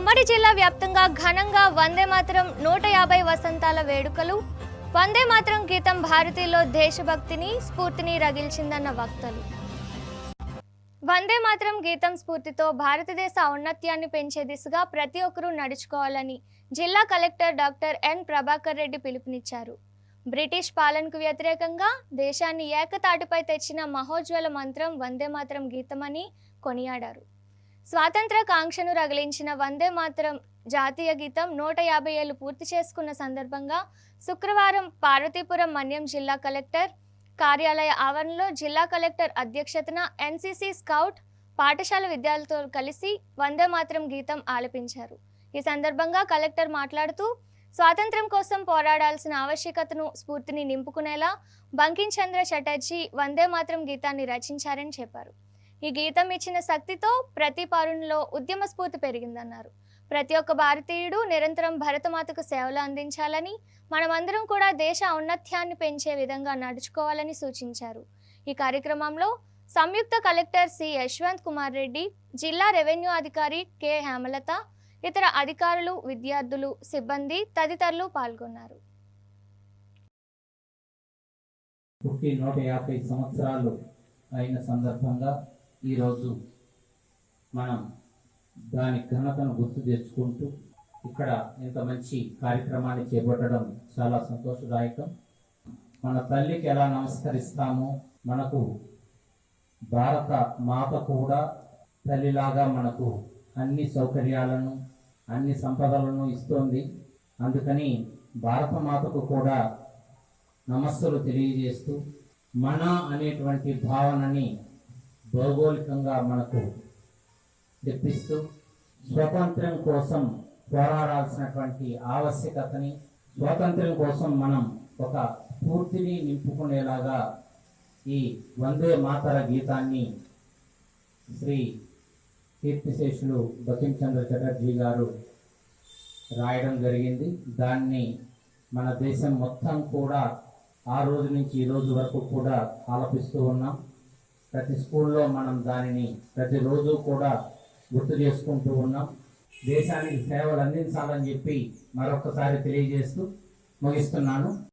ఉమ్మడి జిల్లా వ్యాప్తంగా ఘనంగా వందే మాత్రం నూట యాభై వసంతాల వేడుకలు వందే మాత్రం గీతం భారతీయులో దేశభక్తిని స్ఫూర్తిని రగిల్చిందన్న వక్తలు. వందే మాత్రం గీతం స్ఫూర్తితో భారతదేశ ఔన్నత్యాన్ని పెంచే దిశగా ప్రతి ఒక్కరూ నడుచుకోవాలని జిల్లా collector doctor N Prabhakar Reddy పిలుపునిచ్చారు. బ్రిటిష్ పాలనకు వ్యతిరేకంగా దేశాన్ని ఏకతాటిపై తెచ్చిన మహోజ్వల మంత్రం వందే మాత్రం గీతమని కొనియాడారు. స్వాతంత్ర కాంక్షను రగిలించిన వందే మాతరం జాతీయ గీతం నూట యాభై ఏళ్ళు పూర్తి చేసుకున్న సందర్భంగా శుక్రవారం పార్వతీపురం మన్యం జిల్లా కలెక్టర్ కార్యాలయ ఆవరణలో జిల్లా కలెక్టర్ అధ్యక్షతన ఎన్సీసీ స్కౌట్ పాఠశాల విద్యార్థులతో కలిసి వందే మాతరం గీతం ఆలపించారు. ఈ సందర్భంగా కలెక్టర్ మాట్లాడుతూ స్వాతంత్ర్యం కోసం పోరాడాల్సిన ఆవశ్యకతను స్ఫూర్తిని నింపుకునేలా బంకిం చంద్ర చటర్జీ వందే మాతరం గీతాన్ని రచించారని చెప్పారు. ఈ గీతం ఇచ్చిన శక్తితో ప్రతి పౌరునిలో ఉద్యమ స్ఫూర్తి పెరిగిందన్నారు. ప్రతి ఒక్క భారతీయుడు నిరంతరం భరతమాతకు సేవలు అందించాలని మనమందరం కూడా దేశ ఔన్నత్యాన్ని పెంచే విధంగా నడుచుకోవాలని సూచించారు. ఈ కార్యక్రమంలో సంయుక్త కలెక్టర్ సి. యశ్వంత్ కుమార్ రెడ్డి జిల్లా రెవెన్యూ అధికారి కె. హేమలత ఇతర అధికారులు విద్యార్థులు సిబ్బంది తదితరులు పాల్గొన్నారు. పుట్టి నూట యాభై సంవత్సరాలు అయిన సందర్భంగా ఈరోజు మనం దాని ఘనతను గుర్తు తెచ్చుకుంటూ ఇక్కడ ఇంత మంచి కార్యక్రమాన్ని చేపట్టడం చాలా సంతోషదాయకం. మన తల్లికి ఎలా నమస్కరిస్తామో మనకు భారత మాత కూడా తల్లిలాగా మనకు అన్ని సౌకర్యాలను అన్ని సంపదలను ఇస్తోంది. అందుకని భారత మాతకు కూడా నమస్సులు తెలియజేస్తూ మన అనేటువంటి భావనని భౌగోళికంగా మనకు తెప్పిస్తూ స్వాతంత్ర్యం కోసం పోరాడాల్సినటువంటి ఆవశ్యకతని స్వాతంత్ర్యం కోసం మనం ఒక స్ఫూర్తిని నింపుకునేలాగా ఈ వందే మాతర గీతాన్ని శ్రీ కీర్తిశేషులు బకించంద్ర చటర్జీ గారు రాయడం జరిగింది. దాన్ని మన దేశం మొత్తం కూడా ఆ రోజు నుంచి ఈ రోజు వరకు కూడా ఆలపిస్తూ ఉన్నాం. ప్రతి స్కూల్లో మనం దానిని ప్రతిరోజు కూడా గుర్తు చేసుకుంటూ ఉన్నాం. దేశానికి సేవలు అందించాలని చెప్పి మరొకసారి తెలియజేస్తూ ముగిస్తున్నాను.